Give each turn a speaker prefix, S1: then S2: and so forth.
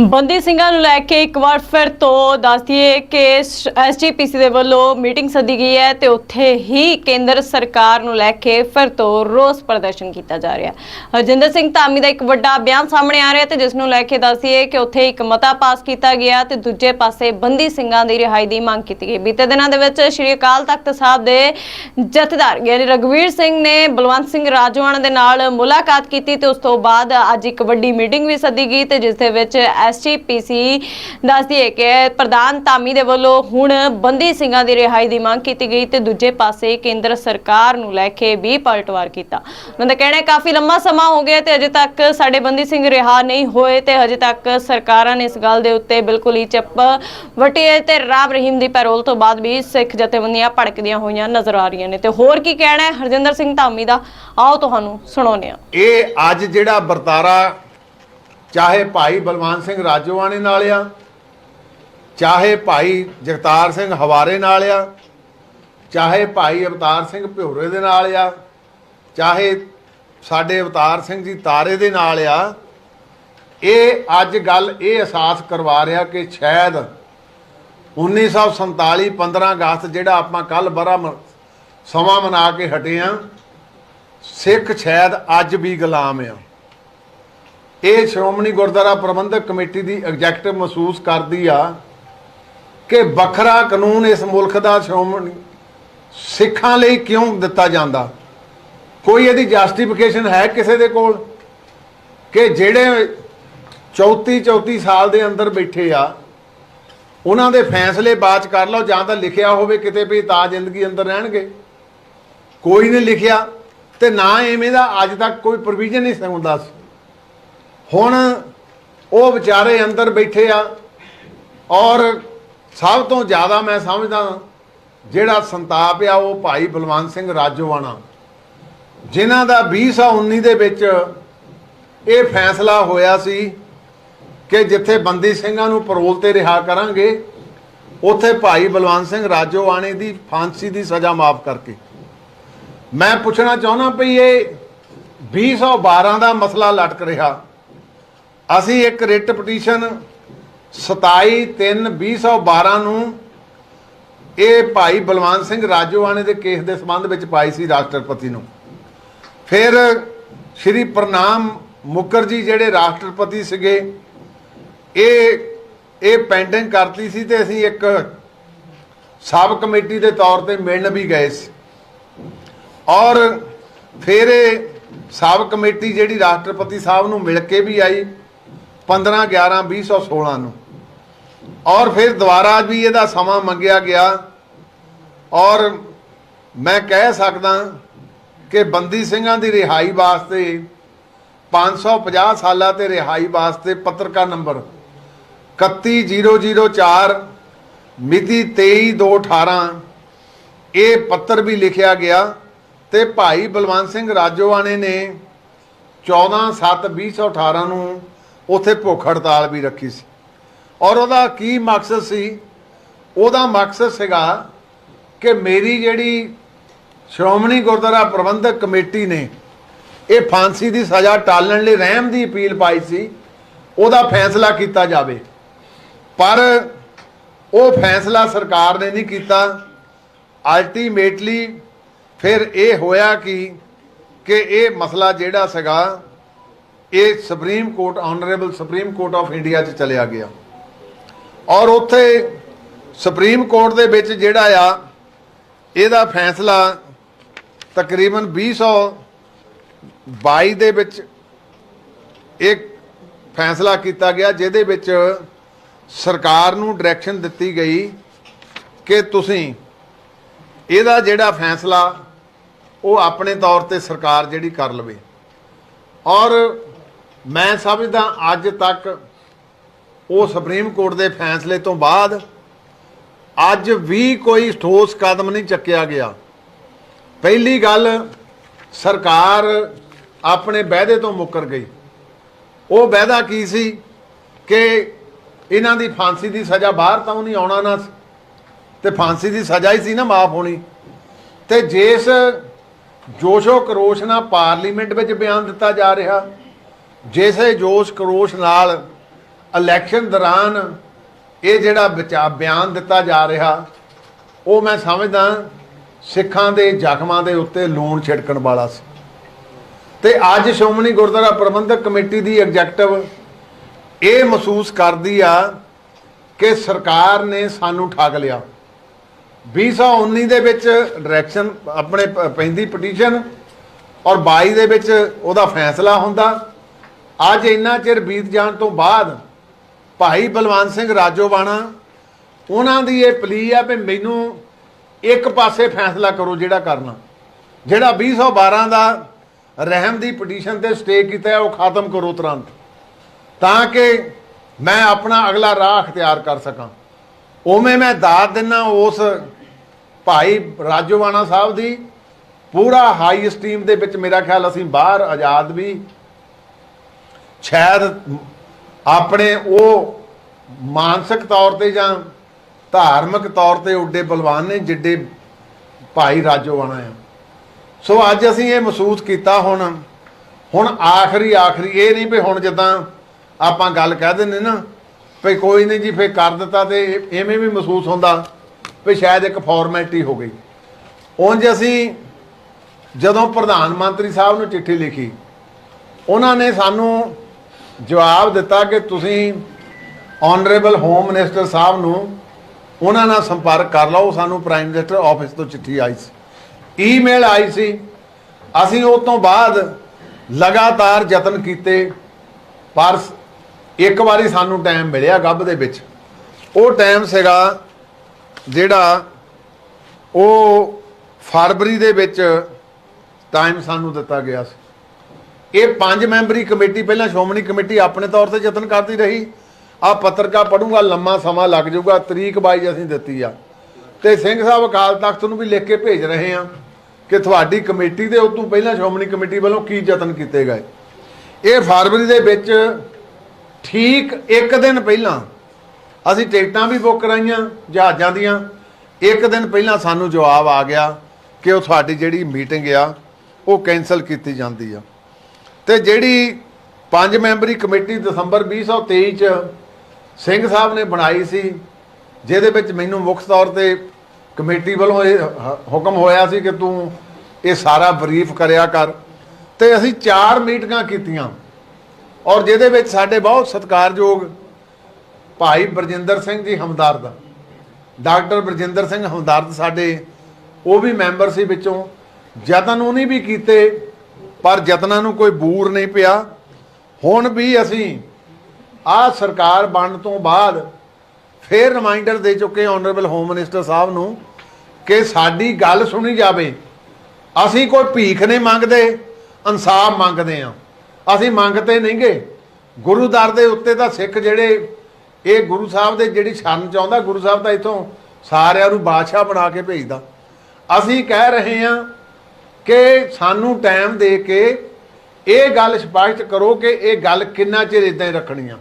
S1: ਬੰਦੀ ਸਿੰਘਾਂ ਨੂੰ ਲੈ ਕੇ ਇੱਕ ਵਾਰ ਫਿਰ ਤੋਂ ਦੱਸ ਦਈਏ ਕਿ ਐਸਜੀਪੀਸੀ ਦੇ ਵੱਲੋਂ ਮੀਟਿੰਗ ਸੱਦੀ ਗਈ ਹੈ ਤੇ ਉੱਥੇ ਹੀ ਕੇਂਦਰ ਸਰਕਾਰ ਨੂੰ ਲੈ ਕੇ ਫਿਰ ਤੋਂ ਰੋਸ ਪ੍ਰਦਰਸ਼ਨ ਕੀਤਾ ਜਾ ਰਿਹਾ ਹੈ। ਹਰਜਿੰਦਰ ਸਿੰਘ ਧਾਮੀ ਦਾ ਇੱਕ ਵੱਡਾ ਬਿਆਨ ਸਾਹਮਣੇ ਆ ਰਿਹਾ ਤੇ ਜਿਸ ਨੂੰ ਲੈ ਕੇ ਦੱਸ ਦਈਏ ਕਿ ਉੱਥੇ ਇੱਕ ਮਤਾ ਪਾਸ ਕੀਤਾ ਗਿਆ ਤੇ ਦੂਜੇ ਪਾਸੇ ਬੰਦੀ ਸਿੰਘਾਂ ਦੀ ਰਿਹਾਈ ਦੀ ਮੰਗ ਕੀਤੀ ਗਈ। ਬੀਤੇ ਦਿਨਾਂ ਦੇ ਵਿੱਚ ਸ਼੍ਰੀ ਅਕਾਲ ਤਖਤ ਸਾਹਿਬ ਦੇ ਜਥੇਦਾਰ ਯਾਨੀ ਰਗਵੀਰ ਸਿੰਘ ਨੇ ਬਲਵੰਤ ਸਿੰਘ ਰਾਜਵਾਨ ਦੇ ਨਾਲ ਮੁਲਾਕਾਤ ਕੀਤੀ ਤੇ ਉਸ ਤੋਂ ਬਾਅਦ ਅੱਜ ਇੱਕ ਵੱਡੀ ਮੀਟਿੰਗ ਵੀ ਸੱਦੀ ਗਈ ਤੇ ਜਿਸ ਦੇ ਵਿੱਚ ਐਸਜੀਪੀਸੀ ਦੱਸਦੀ ਹੈ ਕਿ ਪ੍ਰਧਾਨ ਧਾਮੀ ਦੇ ਵੱਲੋਂ ਹੁਣ ਬੰਦੀ ਸਿੰਘਾਂ ਦੀ ਰਿਹਾਈ ਦੀ ਮੰਗ ਕੀਤੀ ਗਈ ਤੇ ਦੂਜੇ ਪਾਸੇ ਕੇਂਦਰ ਸਰਕਾਰ ਨੂੰ ਲੈ ਕੇ ਵੀ ਪਲਟਵਾਰ ਕੀਤਾ। ਉਹਨਾਂ ਦਾ ਕਹਿਣਾ ਹੈ ਕਾਫੀ ਲੰਮਾ ਸਮਾਂ ਹੋ ਗਿਆ ਤੇ ਅਜੇ ਤੱਕ ਸਾਡੇ ਬੰਦੀ ਸਿੰਘ ਰਿਹਾ ਨਹੀਂ ਹੋਏ ਤੇ ਅਜੇ ਤੱਕ ਸਰਕਾਰਾਂ ਨੇ ਇਸ ਗੱਲ ਦੇ ਉੱਤੇ ਬਿਲਕੁਲ ਹੀ ਚੱਪ ਵਟੀ ਹੈ ਤੇ ਰਾਮ ਰਹੀਮ ਦੀ ਪੈਰੋਲ ਤੋਂ ਬਾਅਦ ਵੀ ਸਿੱਖ ਜਥੇਬੰਦੀਆਂ ਭੜਕਦੀਆਂ ਹੋਈਆਂ ਨਜ਼ਰ ਆ ਰਹੀਆਂ ਨੇ ਤੇ ਹੋਰ ਕੀ ਕਹਿਣਾ ਹੈ? ਹਰਜਿੰਦਰ ਸਿੰਘ ਧਾਮੀ ਦਾ। ਆਓ ਤੁਹਾਨੂੰ ਸੁਣਾਉਂਦੇ ਹਾਂ।
S2: ਇਹ ਅੱਜ ਜਿਹੜਾ ਵਰਤਾਰਾ ਚਾਹੇ ਭਾਈ ਬਲਵੰਤ ਸਿੰਘ ਰਾਜੋਆਣੇ ਨਾਲ ਆ, ਚਾਹੇ ਭਾਈ ਜਗਤਾਰ ਸਿੰਘ ਹਵਾਰੇ ਨਾਲ ਆ, ਚਾਹੇ ਭਾਈ ਅਵਤਾਰ ਸਿੰਘ ਭਿਉਰੇ ਦੇ ਨਾਲ ਆ, ਚਾਹੇ ਸਾਡੇ ਅਵਤਾਰ ਸਿੰਘ ਜੀ ਤਾਰੇ ਦੇ ਨਾਲ ਆ, ਇਹ ਅੱਜ ਗੱਲ ਇਹ ਅਹਿਸਾਸ ਕਰਵਾ ਰਿਹਾ ਕਿ ਸ਼ਾਇਦ 1947 15 ਅਗਸਤ ਜਿਹੜਾ ਆਪਾਂ ਕੱਲ ਬੜਾ ਮ- ਸਮਾਂ ਮਨਾ ਕੇ ਹਟੇ ਆ, ਸਿੱਖ ਸ਼ਾਇਦ ਅੱਜ ਵੀ ਗੁਲਾਮ ਆ। ਇਹ ਸ਼੍ਰੋਮਣੀ ਗੁਰਦੁਆਰਾ ਪ੍ਰਬੰਧਕ ਕਮੇਟੀ ਦੀ ਐਗਜ਼ੈਕਟਿਵ ਮਹਿਸੂਸ ਕਰਦੀ ਆ ਕਿ ਵੱਖਰਾ ਕਾਨੂੰਨ ਇਸ ਮੁਲਕ ਦਾ ਸ਼੍ਰੋਮਣੀ ਸਿੱਖਾਂ ਲਈ ਕਿਉਂ ਦਿੱਤਾ ਜਾਂਦਾ? ਕੋਈ ਇਹਦੀ ਜਸਟੀਫਿਕੇਸ਼ਨ ਹੈ ਕਿਸੇ ਦੇ ਕੋਲ? ਕਿ ਜਿਹੜੇ 34 34 ਸਾਲ ਦੇ ਅੰਦਰ ਬੈਠੇ ਆ, ਉਹਨਾਂ ਦੇ ਫੈਸਲੇ ਬਾਅਦ 'ਚ ਕਰ ਲਓ, ਜਾਂ ਤਾਂ ਲਿਖਿਆ ਹੋਵੇ ਕਿਤੇ ਵੀ ਤਾਂ ਜ਼ਿੰਦਗੀ ਅੰਦਰ ਰਹਿਣਗੇ। ਕੋਈ ਨਹੀਂ ਲਿਖਿਆ ਤੇ ਨਾ ਐਵੇਂ ਦਾ ਅੱਜ ਤੱਕ ਕੋਈ ਪ੍ਰੋਵੀਜ਼ਨ ਨਹੀਂ ਹੁੰਦਾ ਸੀ ਹੁਣ ਉਹ ਵਿਚਾਰੇ ਅੰਦਰ ਬੈਠੇ ਆ ਔਰ ਸਭ ਤੋਂ ਜ਼ਿਆਦਾ ਮੈਂ ਸਮਝਦਾ ਜਿਹੜਾ ਸੰਤਾਪ ਆ ਉਹ ਭਾਈ ਬਲਵੰਤ ਸਿੰਘ ਰਾਜੋਵਾਣਾ ਜਿਨ੍ਹਾਂ ਦਾ 2019 ਦੇ ਵਿੱਚ ਇਹ ਫੈਸਲਾ ਹੋਇਆ ਸੀ ਕਿ ਜਿੱਥੇ ਬੰਦੀ ਸਿੰਘਾਂ ਨੂੰ ਪਰੋਲ ਤੇ ਰਿਹਾ ਕਰਾਂਗੇ, ਉੱਥੇ ਭਾਈ ਬਲਵੰਤ ਸਿੰਘ ਰਾਜੋਵਾਣੇ ਦੀ ਫਾਂਸੀ ਦੀ ਸਜ਼ਾ ਮਾਫ ਕਰਕੇ। ਮੈਂ ਪੁੱਛਣਾ ਚਾਹੁੰਦਾ ਭਈ ਇਹ 2012 ਦਾ ਮਸਲਾ ਲਟਕ ਰਿਹਾ। ਅਸੀਂ ਇੱਕ ਰਿਟ ਪਟੀਸ਼ਨ 27/3/2012 ਨੂੰ ਇਹ ਭਾਈ ਬਲਵੰਤ ਸਿੰਘ ਰਾਜੋਆਣੇ ਦੇ ਕੇਸ ਦੇ ਸੰਬੰਧ ਵਿੱਚ ਪਾਈ ਸੀ ਰਾਸ਼ਟਰਪਤੀ ਨੂੰ। ਫਿਰ ਸ਼੍ਰੀ ਪ੍ਰਣਾਮ ਮੁਖਰਜੀ ਜਿਹੜੇ ਰਾਸ਼ਟਰਪਤੀ ਸੀਗੇ, ਇਹ ਇਹ ਪੈਂਡਿੰਗ ਕਰਤੀ ਸੀ ਤੇ ਅਸੀਂ ਇੱਕ ਸਬ ਕਮੇਟੀ ਦੇ ਤੌਰ ਤੇ ਮਿਲਣ ਵੀ ਗਏ ਸੀ। ਔਰ ਫਿਰ ਇਹ ਸਬ ਕਮੇਟੀ ਜਿਹੜੀ ਰਾਸ਼ਟਰਪਤੀ ਸਾਹਿਬ ਨੂੰ ਮਿਲ ਕੇ ਵੀ ਆਈ 15 11 2016 ਨੂੰ। ਔਰ ਫਿਰ ਦੁਬਾਰਾ ਵੀ ਇਹਦਾ ਸਮਾਂ ਮੰਗਿਆ ਗਿਆ। ਔਰ ਮੈਂ ਕਹਿ ਸਕਦਾ ਕਿ ਬੰਦੀ ਸਿੰਘਾਂ ਦੀ ਰਿਹਾਈ ਵਾਸਤੇ 550 ਸਾਲਾਂ ਤੇ ਰਿਹਾਈ ਵਾਸਤੇ ਪੱਤਰਕਾਰ ਨੰਬਰ 31004 ਮਿਤੀ 23218 ਇਹ ਪੱਤਰ ਵੀ ਲਿਖਿਆ ਗਿਆ ਤੇ ਭਾਈ ਬਲਵੰਤ ਸਿੰਘ ਰਾਜੋਆਣੇ ਨੇ 14/7/2018 ਨੂੰ ਉੱਥੇ ਭੁੱਖ ਹੜਤਾਲ ਵੀ ਰੱਖੀ ਸੀ। ਔਰ ਉਹਦਾ ਕੀ ਮਕਸਦ ਸੀ? ਉਹਦਾ ਮਕਸਦ ਸੀਗਾ ਕਿ ਮੇਰੀ ਜਿਹੜੀ ਸ਼੍ਰੋਮਣੀ ਗੁਰਦੁਆਰਾ ਪ੍ਰਬੰਧਕ ਕਮੇਟੀ ਨੇ ਇਹ ਫਾਂਸੀ ਦੀ ਸਜ਼ਾ ਟਾਲਣ ਲਈ ਰਹਿਮ ਦੀ ਅਪੀਲ ਪਾਈ ਸੀ, ਉਹਦਾ ਫੈਸਲਾ ਕੀਤਾ ਜਾਵੇ। ਪਰ ਉਹ ਫੈਸਲਾ ਸਰਕਾਰ ਨੇ ਨਹੀਂ ਕੀਤਾ। ਅਲਟੀਮੇਟਲੀ ਫਿਰ ਇਹ ਹੋਇਆ ਕਿ ਕਿ ਇਹ ਮਸਲਾ ਜਿਹੜਾ ਸੀਗਾ ਇਹ supreme court honourable supreme court of India 'ਚ ਚਲਿਆ ਗਿਆ। ਔਰ ਉੱਥੇ ਸੁਪਰੀਮ ਕੋਰਟ ਦੇ ਵਿੱਚ ਜਿਹੜਾ ਆ, ਇਹਦਾ ਫੈਸਲਾ ਤਕਰੀਬਨ 2022 ਦੇ ਵਿੱਚ ਇੱਕ ਫੈਸਲਾ ਕੀਤਾ ਗਿਆ, ਜਿਹਦੇ ਵਿੱਚ ਸਰਕਾਰ ਨੂੰ ਡਾਇਰੈਕਸ਼ਨ ਦਿੱਤੀ ਗਈ ਕਿ ਤੁਸੀਂ ਇਹਦਾ ਜਿਹੜਾ ਫੈਸਲਾ, ਉਹ ਆਪਣੇ ਤੌਰ ਤੇ ਸਰਕਾਰ ਜਿਹੜੀ ਕਰ ਲਵੇ। ਔਰ ਮੈਂ ਸਮਝਦਾ ਅੱਜ ਤੱਕ ਉਹ ਸੁਪਰੀਮ ਕੋਰਟ ਦੇ ਫੈਸਲੇ ਤੋਂ ਬਾਅਦ ਅੱਜ ਵੀ ਕੋਈ ਠੋਸ ਕਦਮ ਨਹੀਂ ਚੱਕਿਆ ਗਿਆ। ਪਹਿਲੀ ਗੱਲ, ਸਰਕਾਰ ਆਪਣੇ ਵਾਅਦੇ ਤੋਂ ਮੁੱਕਰ ਗਈ। ਉਹ ਵਾਅਦਾ ਕੀ ਸੀ ਕਿ ਇਹਨਾਂ ਦੀ ਫਾਂਸੀ ਦੀ ਸਜ਼ਾ ਬਾਹਰ ਤਾਂ ਨਹੀਂ ਆਉਣਾ ਨਾ ਸੀ, ਤੇ ਫਾਂਸੀ ਦੀ ਸਜ਼ਾ ਹੀ ਸੀ ਨਾ ਮਾਫ ਹੋਣੀ। ਤੇ ਜਿਸ ਜੋਸ਼ੋ ਕਰੋਸ਼ ਨਾਲ ਪਾਰਲੀਮੈਂਟ ਵਿੱਚ ਬਿਆਨ ਦਿੱਤਾ ਜਾ ਰਿਹਾ ਜਿਸੇ ਜੋਸ਼ ਕਰੋਸ਼ ਨਾਲ ਇਲੈਕਸ਼ਨ ਦੌਰਾਨ ਇਹ ਜਿਹੜਾ ਵਿਚਾ ਬਿਆਨ ਦਿੱਤਾ ਜਾ ਰਿਹਾ, ਉਹ ਮੈਂ ਸਮਝਦਾ ਸਿੱਖਾਂ ਦੇ ਜ਼ਖਮਾਂ ਦੇ ਉੱਤੇ ਲੂਣ ਛਿੜਕਣ ਵਾਲਾ ਸੀ। ਤੇ ਅੱਜ ਸ਼੍ਰੋਮਣੀ ਗੁਰਦੁਆਰਾ ਪ੍ਰਬੰਧਕ ਕਮੇਟੀ ਦੀ ਐਗਜ਼ੈਕਟਿਵ ਇਹ ਮਹਿਸੂਸ ਕਰਦੀ ਆ ਕਿ ਸਰਕਾਰ ਨੇ ਸਾਨੂੰ ਠੱਗ ਲਿਆ। 2019 ਦੇ ਵਿੱਚ ਡਾਇਰੈਕਸ਼ਨ ਆਪਣੇ ਪ- ਪੈਂਦੀ ਪਟੀਸ਼ਨ ਔਰ 22 ਦੇ ਵਿੱਚ ਉਹਦਾ ਫੈਸਲਾ ਹੁੰਦਾ। ਅੱਜ ਇੰਨਾ ਚਿਰ ਬੀਤ ਜਾਣ ਤੋਂ ਬਾਅਦ ਭਾਈ ਬਲਵੰਤ ਸਿੰਘ ਰਾਜੋਬਾਣਾ, ਉਹਨਾਂ ਦੀ ਇਹ ਪਲੀ ਆ ਵੀ ਮੈਨੂੰ ਇੱਕ ਪਾਸੇ ਫੈਸਲਾ ਕਰੋ ਜਿਹੜਾ ਕਰਨਾ। ਜਿਹੜਾ 2012 ਦਾ ਰਹਿਮ ਦੀ ਪਟੀਸ਼ਨ ਤੇ ਸਟੇ ਕੀਤਾ ਹੈ, ਉਹ ਖਤਮ ਕਰੋ ਤੁਰੰਤ। ਤਾਂ ਕਿ ਮੈਂ ਆਪਣਾ ਅਗਲਾ ਰਾਹ ਅਖਤਿਆਰ ਕਰ ਸਕਾਂ। ਉਵੇਂ ਮੈਂ ਦਾਤ ਦਿੰਨਾ ਉਸ ਭਾਈ ਰਾਜੋਵਾਣਾ ਸਾਹਿਬ ਦੀ। ਪੂਰਾ ਹਾਈ ਸਟੀਮ ਦੇ ਵਿੱਚ ਮੇਰਾ ਖਿਆਲ ਅਸੀਂ ਬਾਹਰ ਆਜ਼ਾਦ ਵੀ ਸ਼ਾਇਦ ਆਪਣੇ ਉਹ ਮਾਨਸਿਕ ਤੌਰ ਤੇ ਜਾਂ ਧਾਰਮਿਕ ਤੌਰ ਤੇ ਉੱਡੇ ਬਲਵਾਨ ਨੇ ਜਿੱਡੇ ਭਾਈ ਰਾਜੋਵਾਣਾ ਆ। ਸੋ ਅੱਜ ਅਸੀਂ ਇਹ ਮਹਿਸੂਸ ਕੀਤਾ ਹੁਣ ਹੁਣ ਆਖਰੀ ਆਖਰੀ, ਇਹ ਨਹੀਂ ਵੀ ਹੁਣ ਜਿੱਦਾਂ ਆਪਾਂ ਗੱਲ ਕਹਿ ਦਿੰਦੇ ਨਾ, ਵੀ ਕੋਈ ਨਹੀਂ ਜੀ, ਫੇਰ ਕਰ ਦਿੱਤਾ ਤੇ ਇਹ- ਐਵੇਂ ਵੀ ਮਹਿਸੂਸ ਹੁੰਦਾ ਵੀ ਸ਼ਾਇਦ ਇੱਕ ਫਾਰਮੈਲਿਟੀ ਹੋ ਗਈ। ਉਂਝ ਅਸੀਂ ਜਦੋਂ ਪ੍ਰਧਾਨ ਮੰਤਰੀ ਸਾਹਿਬ ਨੂੰ ਚਿੱਠੀ ਲਿਖੀ, ਉਹਨਾਂ ਨੇ ਸਾਨੂੰ ਜਵਾਬ ਦਿੱਤਾ ਕਿ ਤੁਸੀਂ ਆਨਰੇਬਲ ਹੋਮ ਮਿਨਿਸਟਰ ਸਾਹਿਬ ਨੂੰ ਉਹਨਾਂ ਨਾਲ ਸੰਪਰਕ ਕਰ ਲਓ, ਸਾਨੂੰ ਪ੍ਰਾਈਮ ਮਿਨਿਸਟਰ ਆਫਿਸ ਤੋਂ ਚਿੱਠੀ ਆਈ ਸੀ। ਈਮੇਲ ਆਈ ਸੀ। ਅਸੀਂ ਉਸ ਤੋਂ ਬਾਅਦ ਲਗਾਤਾਰ ਯਤਨ ਕੀਤੇ, ਪਰ ਇੱਕ ਵਾਰੀ ਸਾਨੂੰ ਟਾਈਮ ਮਿਲਿਆ ਗੱਭ ਦੇ ਵਿੱਚ। ਉਹ ਟਾਈਮ ਸੀਗਾ ਜਿਹੜਾ ਉਹ ਫਰਵਰੀ ਦੇ ਵਿੱਚ ਟਾਈਮ ਸਾਨੂੰ ਦਿੱਤਾ ਗਿਆ ਸੀ। ਇਹ ਪੰਜ ਮੈਂਬਰੀ ਕਮੇਟੀ ਪਹਿਲਾਂ ਸ਼੍ਰੋਮਣੀ ਕਮੇਟੀ ਆਪਣੇ ਤੌਰ ਤੇ ਯਤਨ ਕਰਦੀ ਰਹੀ। ਆ ਪੱਤਰਕਾ ਪੜੂੰਗਾ, ਲੰਮਾ ਸਮਾਂ ਲੱਗ ਜਾਊਗਾ, ਤਰੀਕ ਬਾਈ ਅਸੀਂ ਦਿੱਤੀ ਆ। ਤੇ ਸਿੰਘ ਸਾਹਿਬ ਅਕਾਲ ਤਖਤ ਨੂੰ ਵੀ ਲਿਖ ਕੇ ਭੇਜ ਰਹੇ ਆ ਕਿ ਤੁਹਾਡੀ ਕਮੇਟੀ ਦੇ ਉਤੋਂ ਪਹਿਲਾਂ ਸ਼੍ਰੋਮਣੀ ਕਮੇਟੀ ਵੱਲੋਂ ਕੀ ਯਤਨ ਕੀਤੇ ਗਏ। ਇਹ ਫਰਵਰੀ ਦੇ ਵਿੱਚ ਠੀਕ ਇੱਕ ਦਿਨ ਪਹਿਲਾਂ ਅਸੀਂ ਟਿਕਟਾਂ ਵੀ ਬੁੱਕ ਕਰਾਈਆਂ ਜਹਾਜ਼ਾਂ ਦੀਆਂ। ਇੱਕ ਦਿਨ ਪਹਿਲਾਂ ਸਾਨੂੰ ਜਵਾਬ ਆ ਗਿਆ ਕਿ ਉਹ ਤੁਹਾਡੀ ਜਿਹੜੀ ਮੀਟਿੰਗ ਆ, ਉਹ ਕੈਨਸਲ ਕੀਤੀ ਜਾਂਦੀ ਆ। ਤੇ ਜਿਹੜੀ ਪੰਜ ਮੈਂਬਰੀ ਕਮੇਟੀ ਦਸੰਬਰ 2023 ਚ ਸਿੰਘ ਸਾਹਿਬ ਨੇ ਬਣਾਈ ਸੀ, ਜਿਹਦੇ ਵਿੱਚ ਮੈਨੂੰ ਮੁੱਖ ਤੌਰ ਤੇ ਕਮੇਟੀ ਵੱਲੋਂ ਇਹ ਹੁਕਮ ਹੋਇਆ ਸੀ ਕਿ ਤੂੰ ਇਹ ਸਾਰਾ ਬਰੀਫ ਕਰਿਆ ਕਰ। ਤੇ ਅਸੀਂ ਚਾਰ ਮੀਟਿੰਗਾਂ ਕੀਤੀਆਂ ਔਰ ਜਿਹਦੇ ਵਿੱਚ ਸਾਡੇ ਬਹੁਤ ਸਤਿਕਾਰਯੋਗ ਭਾਈ ਬਰਜਿੰਦਰ ਸਿੰਘ ਜੀ ਹਮਦਰਦ, ਡਾਕਟਰ ਬਰਜਿੰਦਰ ਸਿੰਘ ਹਮਦਰਦ ਸਾਡੇ, ਉਹ ਵੀ ਮੈਂਬਰ ਸੀ ਵਿੱਚੋਂ, ਯਤਨ ਉਹਨੇ ਵੀ ਕੀਤੇ ਪਰ ਯਤਨਾਂ ਨੂੰ ਕੋਈ ਬੂਰ ਨਹੀਂ ਪਿਆ। ਹੁਣ ਵੀ ਅਸੀਂ ਆਹ ਸਰਕਾਰ ਬਣਨ ਤੋਂ ਬਾਅਦ ਫੇਰ ਰਿਮਾਈਂਡਰ ਦੇ ਚੁੱਕੇ ਆਨਰੇਬਲ ਹੋਮ ਮਿਨਿਸਟਰ ਸਾਹਿਬ ਨੂੰ ਕਿ ਸਾਡੀ ਗੱਲ ਸੁਣੀ ਜਾਵੇ। ਅਸੀਂ ਕੋਈ ਭੀਖ ਨਹੀਂ ਮੰਗਦੇ, ਇਨਸਾਫ ਮੰਗਦੇ ਆ ਅਸੀਂ ਮੰਗਤੇ ਨਹੀਂਗੇ। ਗੁਰੂ ਦਰ ਦੇ ਉੱਤੇ ਤਾਂ ਸਿੱਖ ਜਿਹੜੇ, ਇਹ ਗੁਰੂ ਸਾਹਿਬ ਦੇ ਜਿਹੜੀ ਸ਼ਰਨ ਚਾਹੁੰਦਾ ਗੁਰੂ ਸਾਹਿਬ ਤਾਂ ਇਥੋਂ ਸਾਰਿਆਂ ਨੂੰ ਬਾਦਸ਼ਾਹ ਬਣਾ ਕੇ ਭੇਜਦਾ। ਅਸੀਂ ਕਹਿ ਰਹੇ ਹਾਂ ਕਿ ਸਾਨੂੰ ਟਾਈਮ ਦੇ ਕੇ ਇਹ ਗੱਲ ਸਪਸ਼ਟ ਕਰੋ ਕਿ ਇਹ ਗੱਲ ਕਿੰਨਾ ਚਿਰ ਇਦਾਂ ਹੀ ਰੱਖਣੀ ਆ।